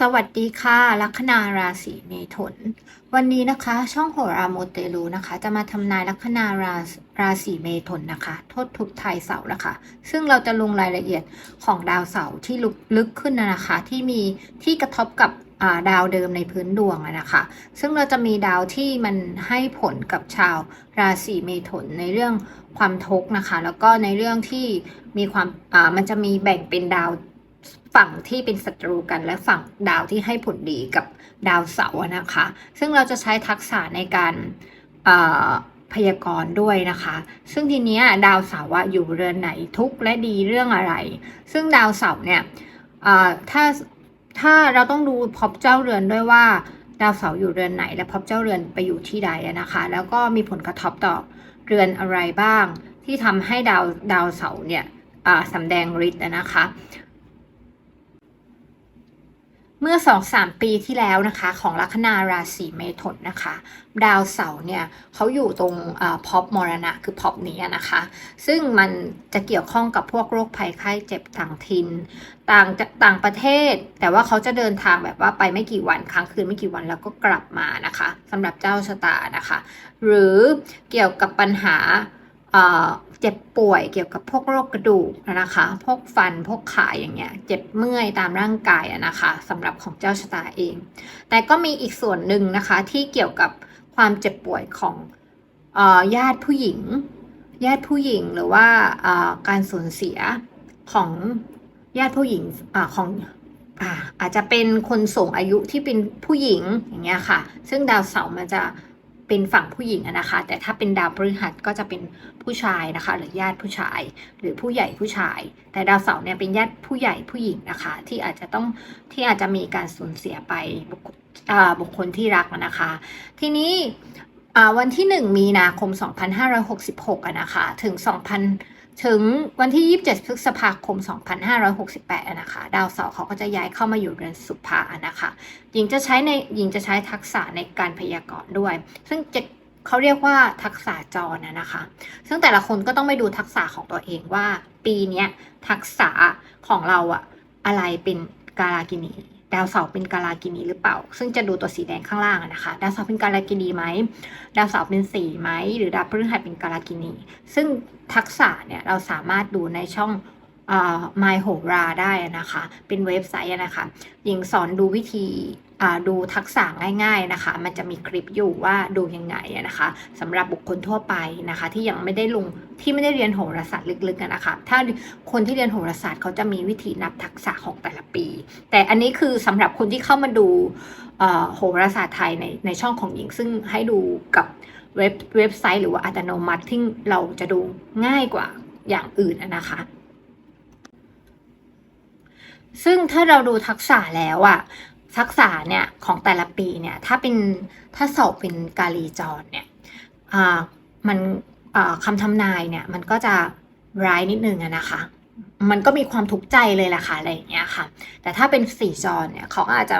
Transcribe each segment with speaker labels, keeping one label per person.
Speaker 1: สวัสดีค่ะ ลัคนาราศีเมถุน วันนี้นะคะ ช่องโหราโมเตลูนะคะ จะมาทำนายลัคนาราราศีเมถุนนะคะ โทษทุกไทยเสาร์นะคะ ซึ่งเราจะลงรายละเอียดของดาวเสาร์ที่ลึกขึ้นนะคะ ที่มีที่กระทบกับาดาวเดิมในพื้นดวงนะคะ ซึ่งเราจะมีดาวที่มันให้ผลกับชาวราศีเมถุนในเรื่องความทุกข์นะคะ แล้วก็ในเรื่องที่มีความามันจะมีแบ่งเป็นดาว ฝั่งที่เป็นศัตรูกัน และฝั่งดาวที่ให้ผลดีกับดาวเสาร์นะคะ ซึ่งเราจะใช้ทักษะในการพยากรณ์ด้วยนะคะ ซึ่งทีนี้ดาวเสาร์อยู่เรือนไหนทุกและดีเรื่องอะไร ซึ่งดาวเสาร์เนี่ยถ้าถ้าเราต้องดูพบเจ้าเรือนด้วยว่า ดาวเสาร์อยู่เรือนไหน และพบเจ้าเรือนไปอยู่ที่ใดนะคะ แล้วก็มีผลกระทบต่อเรือนอะไรบ้าง ที่ทำให้ดาวดาวเสาร์เนี่ยอ่าสำแดงฤทธิ์นะคะ เมื่อสองสามปีที่แล้วนะคะของลัคนาราศีเมถุนนะคะ ดาวเสาร์เนี่ยเขาอยู่ตรงพอบมรณะคือพอบนี้นะคะ ซึ่งมันจะเกี่ยวข้องกับพวกโรคภัยไข้เจ็บต่างถิ่นต่างต่างประเทศ แต่ว่าเขาจะเดินทางแบบว่าไปไม่กี่วันค้างคืนไม่กี่วันแล้วก็กลับมานะคะสำหรับเจ้าชะตานะคะ หรือเกี่ยวกับปัญหา เจ็บป่วยเกี่ยวกับพวกโรคกระดูกนะคะ พวกฟัน พวกขาอย่างเงี้ย เจ็บเมื่อยตามร่างกายอะนะคะสำหรับของเจ้าชะตาเอง แต่ก็มีอีกส่วนหนึ่งนะคะที่เกี่ยวกับความเจ็บป่วยของออญาติผู้หญิง ญาติผู้หญิงหรือว่าการสูญเสียของญาติผู้หญิงอของอาอาจจะเป็นคนสูงอายุที่เป็นผู้หญิงอย่างเงี้ยค่ะ ซึ่งดาวเสาร์มันจะ เป็นฝั่งผู้หญิงนะคะ แต่ถ้าเป็นดาวพฤหัสก็จะเป็นผู้ชายนะคะ หรือญาติผู้ชาย หรือผู้ใหญ่ผู้ชาย แต่ดาวเสาร์เนี่ยเป็นญาติผู้ใหญ่ผู้หญิงนะคะ ที่อาจจะต้องที่อาจจะมีการสูญเสียไปบุคคลที่รักนะคะ ทีนี้ วันที่ 1 มีนาคม 2566อะนะคะถึง 2000 ถึงวันที่ 27 พฤษภาคม 2568อะนะคะดาวเสาร์เขาก็จะย้ายเข้ามาอยู่เรือนสุภานะคะหญิงจะใช้ในหญิงจะใช้ทักษะในการพยากรณ์ด้วย ซึ่งจะเขาเรียกว่าทักษะจรนะนะคะ ซึ่งแต่ละคนก็ต้องไปดูทักษะของตัวเองว่า ปีนี้ทักษะของเราอะอะไรเป็นกาลากินี ดาวเสาร์เป็นกาลากินีหรือเปล่า ซึ่งจะดูตัวสีแดงข้างล่างนะคะ ดาวเสาร์เป็นกาลากินีไหม ดาวเสาร์เป็นสีไหม หรือดาวพฤหัสเป็นกาลากินี ซึ่งทักษะเนี่ยเราสามารถดูในช่องอ่อ My h o r a ได้นะคะ เป็นเว็บไซต์นะคะหญิงสอนดูวิธี ดูทักษะง่าย ๆนะคะ มันจะมีคลิปอยู่ว่าดูยังไงนะคะสำหรับบุคคลทั่วไปนะคะ ที่ยังไม่ได้ลงที่ไม่ได้เรียนโหราศาสตร์ลึกๆนะคะ ถ้าคนที่เรียนโหราศาสตร์เขาจะมีวิธีนับทักษะของแต่ละปี แต่อันนี้คือสำหรับคนที่เข้ามาดูโหราศาสตร์ไทยในในช่องของหญิง ซึ่งให้ดูกับเว็บเว็บไซต์ หรือว่าอัตโนมัติที่เราจะดูง่ายกว่าอย่างอื่นนะคะซึ่งถ้าเราดูทักษะแล้วอะ ทักษะเนี่ยของแต่ละปีเนี่ยถ้าเป็นถ้าสอบเป็นกาลีจรเนี่ยมันคำทำนายเนี่ยมันก็จะร้ายนิดนึงนะคะ มันก็มีความทุกข์ใจเลยแหละค่ะอะไรอย่างเงี้ยค่ะ แต่ถ้าเป็นสี่จรเนี่ยเขาอาจจะ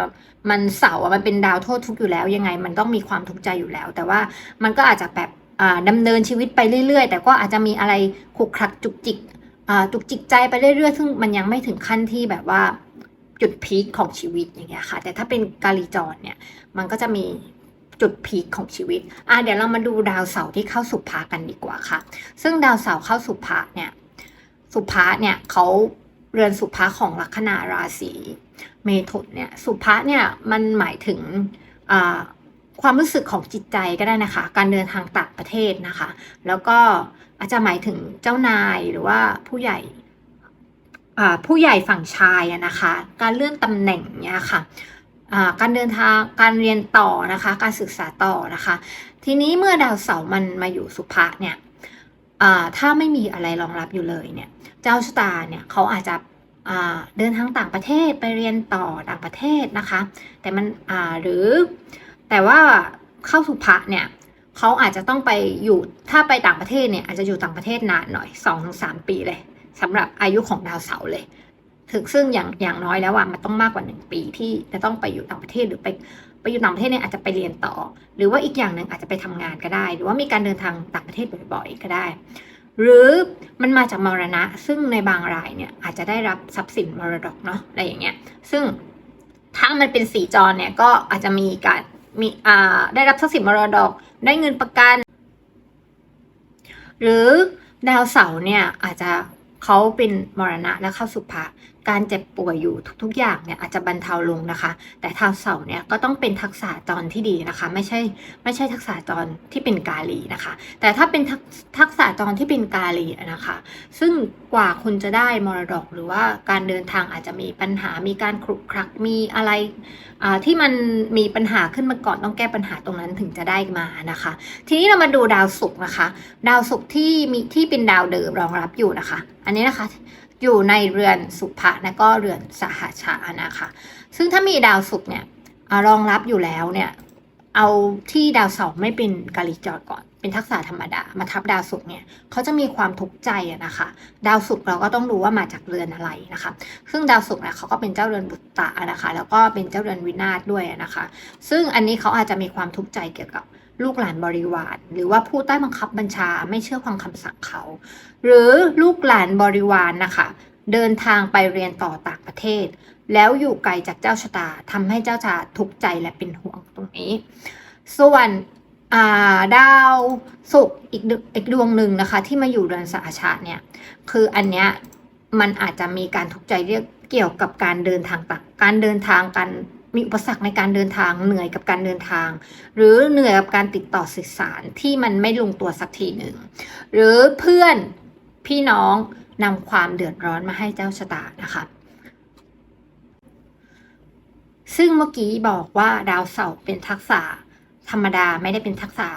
Speaker 1: มันเสาร์อะมันเป็นดาวโทษทุกอยู่แล้ว ยังไงมันต้องมีความทุกข์ใจอยู่แล้ว แต่ว่ามันก็อาจจะแบบอ่าดำเนินชีวิตไปเรื่อย ๆ แต่ก็อาจจะมีอะไรขุกคลักจุกจิกจุกจิกใจไปเรื่อยๆ ซึ่งมันยังไม่ถึงขั้นที่แบบว่า จุดพีคของชีวิตอย่างเงี้ยค่ะ แต่ถ้าเป็นกาลีจรเนี่ยมันก็จะมีจุดพีคของชีวิตอ่าเดี๋ยวเรามาดูดาวเสาร์ที่เข้าสุภากันดีกว่าค่ะ ซึ่งดาวเสาร์เข้าสุภาเนี่ยสุภาเนี่ยเขาเรือนสุภาของลัคนาราศีเมถุนเนี่ยสุภาเนี่ยมันหมายถึงอ่าความรู้สึกของจิตใจก็ได้นะคะ การเดินทางต่างประเทศนะคะ แล้วก็อาจจะหมายถึงเจ้านายหรือว่าผู้ใหญ่ ผู้ใหญ่ฝั่งชายนะคะ การเลื่อนตำแหน่งเนี่ยค่ะการเดินทางการเรียนต่อนะคะ การศึกษาต่อนะคะ ทีนี้เมื่อดาวเสาร์มันมาอยู่สุภะเนี่ยถ้าไม่มีอะไรรองรับอยู่เลยเนี่ย เจ้าชะตาเนี่ยเขาอาจจะเดินทางต่างประเทศไปเรียนต่อต่างประเทศนะคะ แต่มันหรือแต่ว่าเข้าสุภะเนี่ยเขาอาจจะต้องไปอยู่ถ้าไปต่างประเทศเนี่ยอาจจะอยู่ต่างประเทศนานหน่อย2อถึงสปีเลย สำหรับอายุของดาวเสาร์เลย ถึงซึ่งอย่างอย่างน้อยแล้วว่ามันต้องมากกว่า1ปีที่จะต้องไปอยู่ต่างประเทศหรือไปไปอยู่ต่างประเทศเนี่ยอาจจะไปเรียนต่อ หรือว่าอีกอย่างหนึ่งอาจจะไปทำงานก็ได้ หรือว่ามีการเดินทางต่างประเทศบ่อยๆก็ได้ หรือมันมาจากมรณะ ซึ่งในบางรายเนี่ยอาจจะได้รับทรัพย์สินมรดกเนาะอะไรอย่างเงี้ยซึ่งถ้าถ้ามันเป็นสีจรเนี่ยก็อาจจะมีการมีอ่าได้รับทรัพย์สินมรดก ได้เงินประกัน หรือดาวเสาร์เนี่ยอาจจะ เขาเป็นมรณะและเข้าสุภะ การเจ็บป่วยอยู่ทุกๆ อย่างเนี่ยอาจจะบรรเทาลงนะคะ แต่ดาวเสาร์เนี่ยก็ต้องเป็นทักษะจรที่ดีนะคะ ไม่ใช่ไม่ใช่ทักษะจรที่เป็นกาลีนะคะ แต่ถ้าเป็นทักษะจรที่เป็นกาลีนะคะ ซึ่งกว่าคุณจะได้มรดก หรือว่าการเดินทางอาจจะมีปัญหามีการครุกครักมีอะไรที่มันมีปัญหาขึ้นมาก่อนต้องแก้ปัญหาตรงนั้นถึงจะได้มานะคะ ทีนี้เรามาดูดาวศุกร์นะคะ ดาวศุกร์ที่มีที่เป็นดาวเดิมรองรับอยู่นะคะ อันนี้นะคะ อยู่ในเรือนสุภะและก็เรือนสหชานะคะ ซึ่งถ้ามีดาวศุกร์เนี่ยอรองรับอยู่แล้วเนี่ยเอาที่ดาวเสาร์ไม่เป็นกาลิจอดก่อน เป็นทักษะธรรมดา มาทับดาวศุกร์เนี่ยเขาจะมีความทุกข์ใจนะคะ ดาวศุกร์เราก็ต้องดูว่ามาจากเรือนอะไรนะคะ ซึ่งดาวศุกร์เนี่ยเขาก็เป็นเจ้าเรือนบุตตะนะคะ แล้วก็เป็นเจ้าเรือนวินาศด้วยนะคะ ซึ่งอันนี้เขาอาจจะมีความทุกข์ใจเกี่ยวกับ ลูกหลานบริวาร หรือว่าผู้ใต้บังคับบัญชาไม่เชื่อฟังคำสั่งเขา หรือลูกหลานบริวารนะคะเดินทางไปเรียนต่อต่างประเทศ แล้วอยู่ไกลจากเจ้าชะตาทำให้เจ้าชะตาทุกข์ใจและเป็นห่วงตรงนี้ ส่วนาดาวศุกร์อีกดวอีกดวงหนึ่งนะคะ ที่มาอยู่เรือนสอาชาเนี่ยคืออันเนี้ยมันอาจจะมีการทุกข์ใจเรียกเกี่ยวกับการเดินทางต่างการเดินทางการมีอุปสรรคในการเดินทางเหนื่อยกับการเดินทาง หรือเหนื่อยกับการติดต่อสื่อสารที่มันไม่ลงตัวสักทีหนึ่ง หรือเพื่อนพี่น้องนำความเดือดร้อนมาให้เจ้าชะตานะคะซึ่งเมื่อกี้บอกว่าดาวเสาร์เป็นทักษะธรรมดาไม่ได้เป็นทักษะ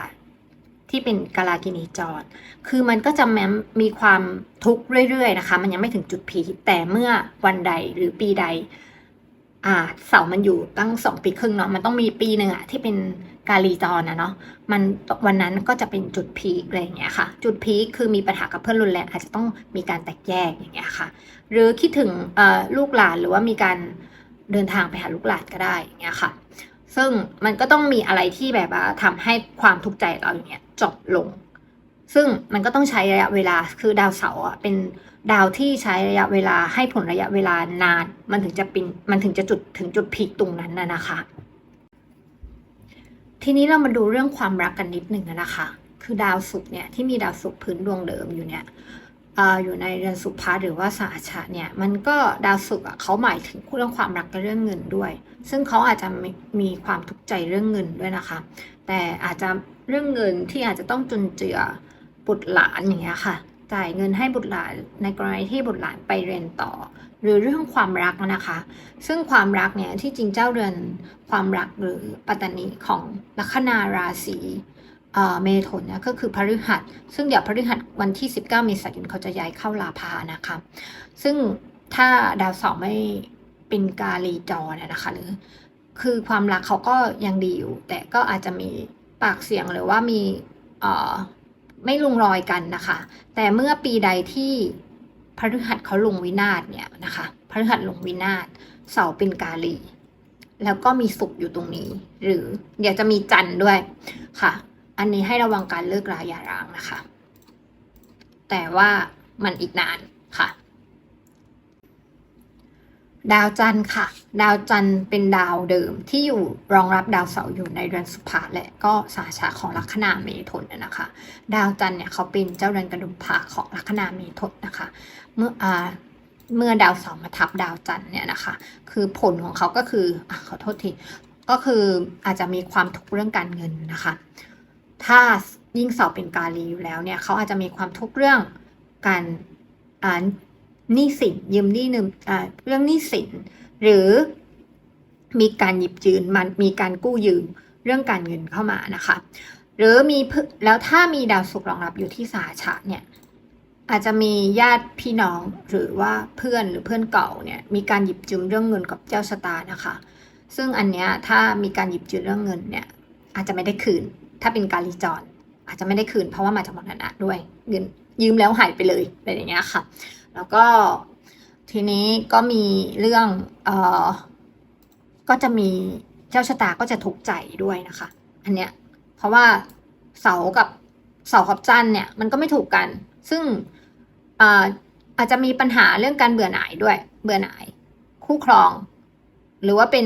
Speaker 1: ที่เป็นกาลากินีจร คือมันก็จะแม้มีความทุกข์เรื่อยๆนะคะ มันยังไม่ถึงจุดพีแต่เมื่อวันใดหรือปีใด อ่าเสามันอยู่ตั้งสองปีครึ่งเนาะมันต้องมีปีหนึ่งอะที่เป็นกาลีจรนะเนาะมันวันนั้นก็จะเป็นจุดพีคอะไรอย่างเงี้ยค่ะ จุดพีคคือมีปัญหากับเพื่อนรุนแรงอาจจะต้องมีการแตกแยกอย่างเงี้ยค่ะ หรือคิดถึงเอ่อลูกหลานหรือว่ามีการเดินทางไปหาลูกหลานก็ได้อย่างเงี้ยค่ะ ซึ่งมันก็ต้องมีอะไรที่แบบว่าทำให้ความทุกข์ใจเราอย่างเงี้ยจบลง ซึ่งมันก็ต้องใช้ระยะเวลาคือดาวเสาร์อะเป็น ดาวที่ใช้ระยะเวลาให้ผลระยะเวลานาน มันถึงจะเป็นมันถึงจะจุดถึงจุดพีคตรงนั้นน่ะนะคะ ทีนี้เรามาดูเรื่องความรักกันนิดหนึ่งนะคะ คือดาวศุกร์เนี่ยที่มีดาวศุกร์พื้นดวงเดิมอยู่เนี่ยเอออยู่ในเรือนสุภาหรือว่าสาชะเนี่ยมันก็ดาวศุกร์เขาหมายถึงเรื่องความรักกับเรื่องเงินด้วย ซึ่งเขาอาจจะมีมีความทุกข์ใจเรื่องเงินด้วยนะคะ แต่อาจจะเรื่องเงินที่อาจจะต้องจุนเจือบุตรหลานอย่างเงี้ยค่ะ จ่ายเงินให้บุตรหลานในกรณีที่บุตรหลานไปเรียนต่อ หรือเรื่องความรักนะคะ ซึ่งความรักเนี่ยที่จริงเจ้าเรือนความรักหรือปัตตานีของลัคนาราศีเมถุนเนี่ยก็คือพฤหัส ซึ่งเดี๋ยวพฤหัสวันที่ 19เมษายนเขาจะย้ายเข้าลาภานะคะซึ่งถ้าดาวเสาร์ไม่เป็นกาลีจรเนี่ยนะคะหรือคือความรักเขาก็ยังดีอยู่ แต่ก็อาจจะมีปากเสียงหรือว่ามีอ่อ ไม่ลงรอยกันนะคะ แต่เมื่อปีใดที่พฤหัสเขาลงวินาศเนี่ยนะคะพฤหัสลงวินาศเสาเป็นกาลี แล้วก็มีศุกร์อยู่ตรงนี้ หรือเดี๋ยวจะมีจันทร์ด้วยค่ะ อันนี้ให้ระวังการเลิกราอย่าร้างนะคะ แต่ว่ามันอีกนานค่ะ ดาวจันทร์ค่ะ ดาวจันทร์เป็นดาวเดิมที่อยู่รองรับดาวเสาร์อยู่ในเรือนสุภาและก็สาชาของลัคนาเมถุนนะนะคะ ดาวจันทร์เนี่ยเขาเป็นเจ้าเรือนกระดุมผาของลัคนาเมถุนนะคะ เมื่ออ่าเมื่อดาวเสาร์มาทับดาวจันทร์เนี่ยนะคะ คือผลของเขาก็คืออะขอโทษทีก็คืออาจจะมีความทุกข์เรื่องการเงินนะคะ ถ้ายิ่งเสาร์เป็นกาลีอยู่แล้วเนี่ยเขาอาจจะมีความทุกข์เรื่องการอ่า หนี้สินยืมหนี้นึมอ่าเรื่องหนี้สินหรือมีการหยิบยืมมันมีการกู้ยืมเรื่องการเงินเข้ามานะคะ หรือมีแล้วถ้ามีดาวศุกร์รองรับอยู่ที่สาชะเนี่ยอาจจะมีญาติพี่น้องหรือว่าเพื่อนหรือเพื่อนเก่าเนี่ยมีการหยิบยืมเรื่องเงินกับเจ้าชะตานะคะ ซึ่งอันเนี้ยถ้ามีการหยิบยืมเรื่องเงินเนี่ยอาจจะไม่ได้คืน ถ้าเป็นการรีจรอาจจะไม่ได้คืนเพราะว่ามาจากมรณะด้วยเงินยืมแล้วหายไปเลยอะไรอย่างเงี้ยค่ะ แล้วก็ทีนี้ก็มีเรื่องเออก็จะมีเจ้าชะตาก็จะทุกข์ใจด้วยนะคะ อันเนี้ยเพราะว่าเสากับเสากับจันเนี่ยมันก็ไม่ถูกกัน ซึ่งอาอาจจะมีปัญหาเรื่องการเบื่อหน่ายด้วย เบื่อหน่าย คู่ครอง หรือว่าเป็น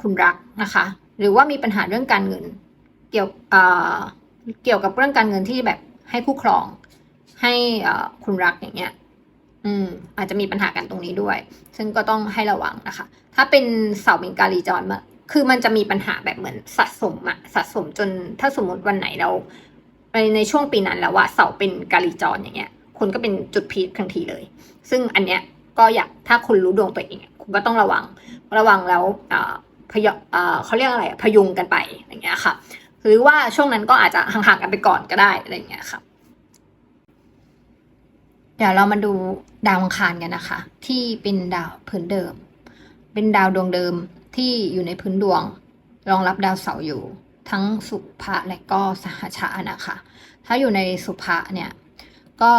Speaker 1: คุณรักนะคะ หรือว่ามีปัญหาเรื่องการเงิน เกี่ยวเกี่ยวกับเรื่องการเงินที่แบบให้คู่ครอง ให้คุณรักอย่างเงี้ย อืมอาจจะมีปัญหากันตรงนี้ด้วย ซึ่งก็ต้องให้ระวังนะคะ ถ้าเป็นเสาเป็นกาลีจรมาคือมันจะมีปัญหาแบบเหมือนสะสมอะสะสมจนถ้าสมมติวันไหนเราในในช่วงปีนั้นแล้วว่าเสาเป็นกาลีจรอย่างเงี้ย คุณก็เป็นจุดพีคทันทีเลย ซึ่งอันเนี้ยก็อยากถ้าคุณรู้ดวงตัวเองคุณก็ต้องระวังระวังแล้วอ่าพยอ่าเขาเรียกอะไรพยุงกันไปอย่างเงี้ยค่ะ หรือว่าช่วงนั้นก็อาจจะห่างๆกันไปก่อนก็ได้อะไรอย่างเงี้ยค่ะ เดี๋ยวเรามาดูดาวอังคารกันนะคะ ที่เป็นดาวพื้นเดิม เป็นดาวดวงเดิมที่อยู่ในพื้นดวง รองรับดาวเสาร์อยู่ ทั้งสุภะและก็สหชานะคะ ถ้าอยู่ในสุภะเนี่ยก็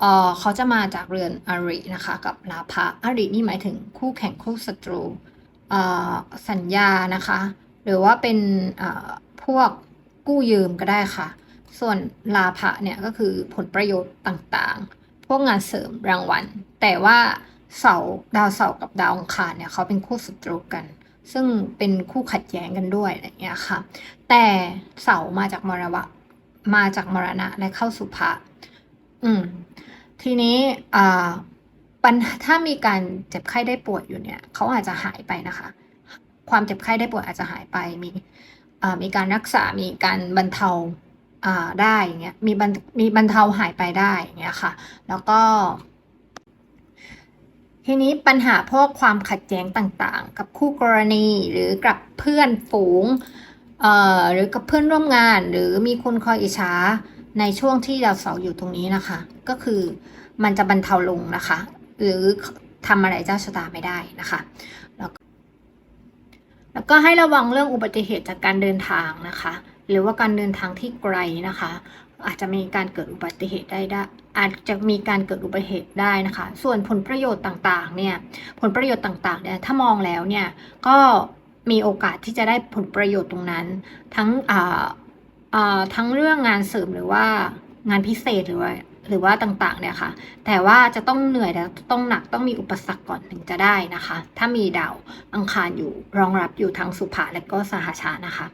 Speaker 1: เออเขาจะมาจากเรือนอรินะคะ กับลาภะอรินี่หมายถึงคู่แข่งคู่ศัตรูสัญญานะคะ หรือว่าเป็นพวกกู้ยืมก็ได้ค่ะ ส่วนลาภะเนี่ยก็คือผลประโยชน์ต่างๆ พวกงานเสริมรางวัล แต่ว่าเสาดาวเสากับดาวองคารเนี่ยเขาเป็นคู่ศัตรูกัน ซึ่งเป็นคู่ขัดแย้งกันด้วยอะไรอย่างเงี้ยค่ะ แต่เสามาจากมรณะมาจากมรณะและเข้าสุภะอืม ทีนี้อ่าปัญหาถ้ามีการเจ็บไข้ได้ป่วยอยู่เนี่ยเขาอาจจะหายไปนะคะ ความเจ็บไข้ได้ป่วยอาจจะหายไปมีอ่ามีการรักษา มีการบรรเทา ได้อย่างเงี้ยมีบรรมีบรรเทาหายไปได้อย่างเงี้ยค่ะ แล้วก็ ทีนี้ปัญหาพวกความขัดแย้งต่างๆ กับคู่กรณีหรือกับเพื่อนฝูงเอ่อหรือกับเพื่อนร่วมงาน หรือมีคนคอยอิจฉาในช่วงที่ดาวเสาร์อยู่ตรงนี้นะคะ ก็คือมันจะบรรเทาลงนะคะ หรือทำอะไรเจ้าชะตาไม่ได้นะคะแล้วแล้วก็ให้ระวังเรื่องอุบัติเหตุจากการเดินทางนะคะ หรือว่าการเดินทางที่ไกลนะคะ อาจจะมีการเกิดอุบัติเหตุได้ได้อาจจะมีการเกิดอุบัติเหตุได้นะคะ ส่วนผลประโยชน์ต่างๆเนี่ยผลประโยชน์ต่างๆเนี่ยถ้ามองแล้วเนี่ยก็มีโอกาสที่จะได้ผลประโยชน์ตรงนั้น ทั้งทั้งเรื่องงานเสริมหรือว่างานพิเศษหรือว่าหรือว่าต่างๆเนี่ยค่ะ แต่ว่าจะต้องเหนื่อยและต้องหนักต้องมีอุปสรรคก่อนถึงจะได้นะคะ ถ้ามีดาวอังคารอยู่รองรับอยู่ทั้งสุภะและก็สหชานะคะ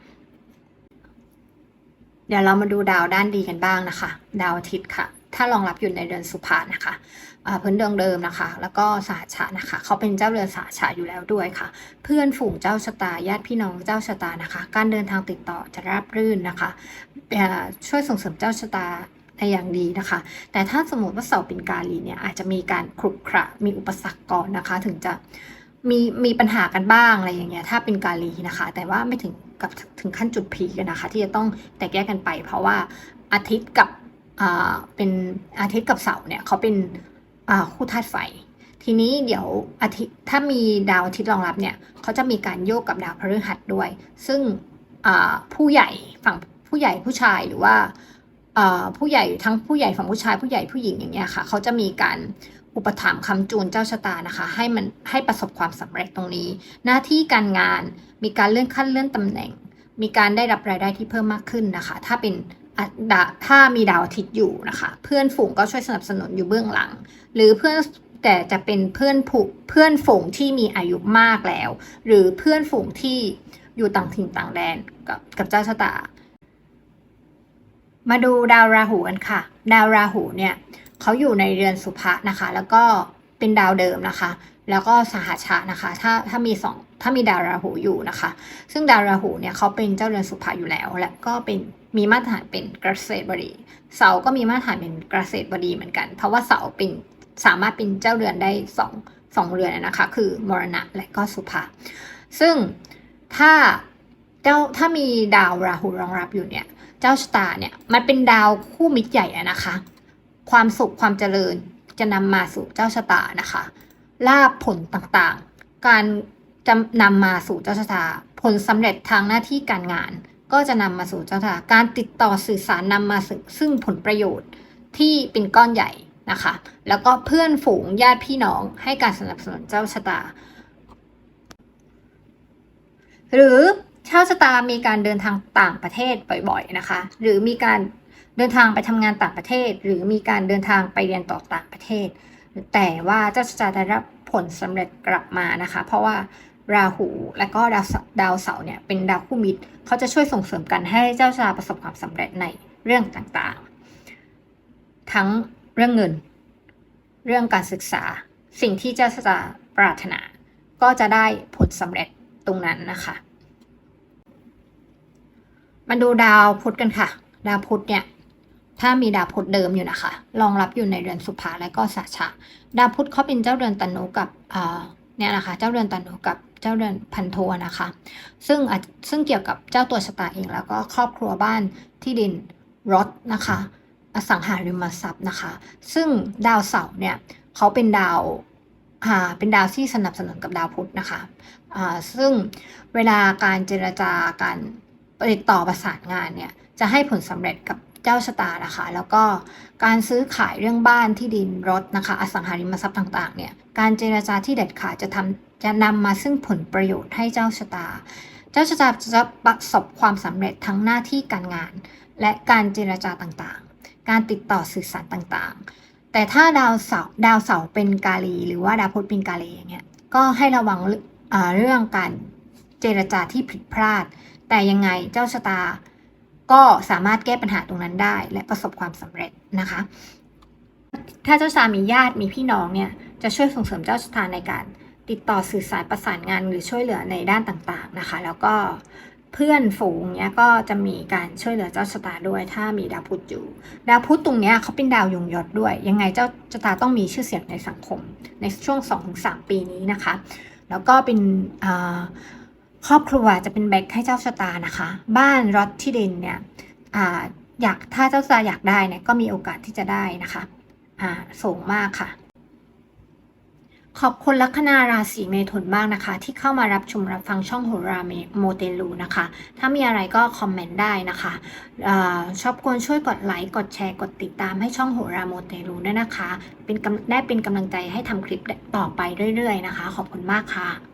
Speaker 1: เดี๋ยวเรามาดูดาวด้านดีกันบ้างนะคะ ดาวอาทิตย์ค่ะ ถ้ารองรับอยู่ในเรือนสุภานะคะพื้นดวงเดิมนะคะ แล้วก็สหชานะคะ เขาเป็นเจ้าเรือนสหชาอยู่แล้วด้วยค่ะ เพื่อนฝูงเจ้าชะตาญาติพี่น้องเจ้าชะตานะคะ การเดินทางติดต่อจะราบรื่นนะคะช่วยส่งเสริมเจ้าชะตาได้อย่างดีนะคะ แต่ถ้าสมมติว่าเสาเป็นกาลีเนี่ยอาจจะมีการขรุขระมีอุปสรรคก่อนนะคะ ถึงจะมีมีปัญหากันบ้างอะไรอย่างเงี้ยถ้าเป็นกาลีนะคะ แต่ว่าไม่ถึง กับถึงขั้นจุดพีกันนะคะ ที่จะต้องแตกแยกกันไป เพราะว่าอาทิตย์กับเป็นอาทิตย์กับเสาร์เนี่ยเขาเป็นคู่ธาตุไฟ ทีนี้เดี๋ยวอาทิตย์ถ้ามีดาวอาทิตย์รองรับเนี่ยเขาจะมีการโยกกับดาวพฤหัสด้วย ซึ่งผู้ใหญ่ฝั่งผู้ใหญ่ผู้ชายหรือว่าผู้ใหญ่ทั้งผู้ใหญ่ฝั่งผู้ชายผู้ใหญ่ผู้หญิงอย่างเงี้ยค่ะเขาจะมีการ อุปถัมภ์คำจูนเจ้าชะตานะคะให้มันให้ประสบความสำเร็จตรงนี้ หน้าที่การงานมีการเลื่อนขั้นเลื่อนตำแหน่ง มีการได้รับรายได้ที่เพิ่มมากขึ้นนะคะ ถ้าเป็นดถ้ามีดาวอาทิตย์อยู่นะคะ เพื่อนฝูงก็ช่วยสนับสนุนอยู่เบื้องหลัง หรือเพื่อนแต่จะเป็นเพื่อนผูกเพื่อนฝูงที่มีอายุมากแล้ว หรือเพื่อนฝูงที่อยู่ต่างถิ่นต่างแดนกับกับเจ้าชะตา มาดูดาวราหูกันค่ะ ดาวราหูเนี่ย เขาอยู่ในเรือนสุภะนะคะ แล้วก็เป็นดาวเดิมนะคะ แล้วก็สหชานะคะ ถ้าถ้ามีสองถ้ามีดาวราหูอยู่นะคะ ซึ่งดาวราหูเนี่ยเขาเป็นเจ้าเรือนสุภะอยู่แล้ว และก็เป็นมีมาตรฐานเป็นเกษตรบดีเสาก็มีมาตรฐานเป็นเกษตรบดีเหมือนกัน เพราะว่าเสาเป็นสามารถเป็นเจ้าเรือนได้สองสองเรือนนะคะ คือมรณะและก็สุภะซึ่งถ้าเจ้าถ้ามีดาวราหูรองรับอยู่เนี่ย เจ้าชะตาเนี่ยมันเป็นดาวคู่มิตรใหญ่อะนะคะ ความสุขความเจริญจะนำมาสู่เจ้าชะตานะคะลาภผลต่างๆ การจะนำมาสู่เจ้าชะตา ผลสำเร็จทางหน้าที่การงาน ก็จะนำมาสู่เจ้าชะตา การติดต่อสื่อสารนำมาซึ่ซึ่งผลประโยชน์ที่เป็นก้อนใหญ่นะคะ แล้วก็เพื่อนฝูงญาติพี่น้องให้การสนับสนุนเจ้าชะตา หรือเจ้าชะตามีการเดินทางต่างประเทศบ่อยๆนะคะ หรือมีการ เดินทางไปทำงานต่างประเทศ หรือมีการเดินทางไปเรียนต่อต่างประเทศ แต่ว่าเจ้าชะตาได้รับผลสำเร็จกลับมานะคะ เพราะว่าราหูและก็ดาวดาวเสาร์เนี่ยเป็นดาวคู่มิตรเขาจะช่วยส่งเสริมกันให้เจ้าชะตาประสบความสำเร็จในเรื่องต่างๆ ทั้งเรื่องเงิน เรื่องการศึกษา สิ่งที่เจ้าชะตาปรารถนา ก็จะได้ผลสำเร็จตรงนั้นนะคะมาดูดาวพุธกันค่ะ ดาวพุธเนี่ย ถ้ามีดาวพุธเดิมอยู่นะคะรองรับอยู่ในเรือนสุภาและก็สาชะดาวพุธเขาเป็นเจ้าเรือนตนุกับเนี่ยนะคะ เจ้าเรือนตนุกับเจ้าเรือนพันโทนะคะ ซึ่งอาจซึ่งเกี่ยวกับเจ้าตัวชะตาเองแล้วก็ครอบครัวบ้านที่ดินรถนะคะ อสังหาริมทรัพย์นะคะ ซึ่งดาวเสาร์เนี่ยเขาเป็นดาวอ่าเป็นดาวที่สนับสนุนกับดาวพุธนะคะอ่าซึ่งเวลาการเจรจาการติดต่อประสานงานเนี่ยจะให้ผลสำเร็จกับ เจ้าชะตานะคะ แล้วก็การซื้อขายเรื่องบ้านที่ดินรถนะคะ อสังหาริมทรัพย์ต่างๆ เนี่ย การเจรจาที่เด็ดขาดจะทำจะนำมาซึ่งผลประโยชน์ให้เจ้าชะตา เจ้าชะตาจะประสบความสำเร็จทั้งหน้าที่การงาน และการเจรจาต่างๆ การติดต่อสื่อสารต่างๆ แต่ถ้าดาวเสาร์ดาวเสาร์เป็นกาลี หรือว่าดาวพุธเป็นกาลีอย่างเงี้ย ก็ให้ระวังเเรื่องการเจรจาที่ผิดพลาด แต่ยังไงเจ้าชะตา ก็สามารถแก้ปัญหาตรงนั้นได้ และประสบความสำเร็จนะคะ ถ้าเจ้าชามีญาติมีพี่น้องเนี่ยจะช่วยส่งเสริมเจ้าชะตาในการติดต่อสื่อสารประสานงานหรือช่วยเหลือในด้านต่างๆนะคะ แล้วก็เพื่อนฝูงเนี้ยก็จะมีการช่วยเหลือเจ้าชะตาด้วย ถ้ามีดาวพุธอยู่ ดาวพุธตรงเนี้ยเขาเป็นดาวยงยศด้วย ยังไงเจ้าชะตาต้องมีชื่อเสียงในสังคม ในช่วง 2-3 ปีนี้นะคะ แล้วก็เป็นอ่า ครอบครัวจะเป็นแบ็คให้เจ้าชะตานะคะ บ้านรถที่ดินเนี่ยออยากถ้าเจ้าชะตาอยากได้เนี่ยก็มีโอกาสที่จะได้นะคะอ่าสูงมากค่ะ ขอบคุณลัคนาราศีเมถุนมากนะคะ ที่เข้ามารับชมรับฟังช่องโหราเมโมเตลูนะคะ ถ้ามีอะไรก็คอมเมนต์ได้นะคะอชอบควรช่วยกดไลค์กดแชร์กดติดตามให้ช่องโหราโมเตลูด้วยนะคะ เป็นกำได้เป็นกำลังใจให้ทำคลิปต่อไปเรื่อยๆนะคะ ขอบคุณมากค่ะ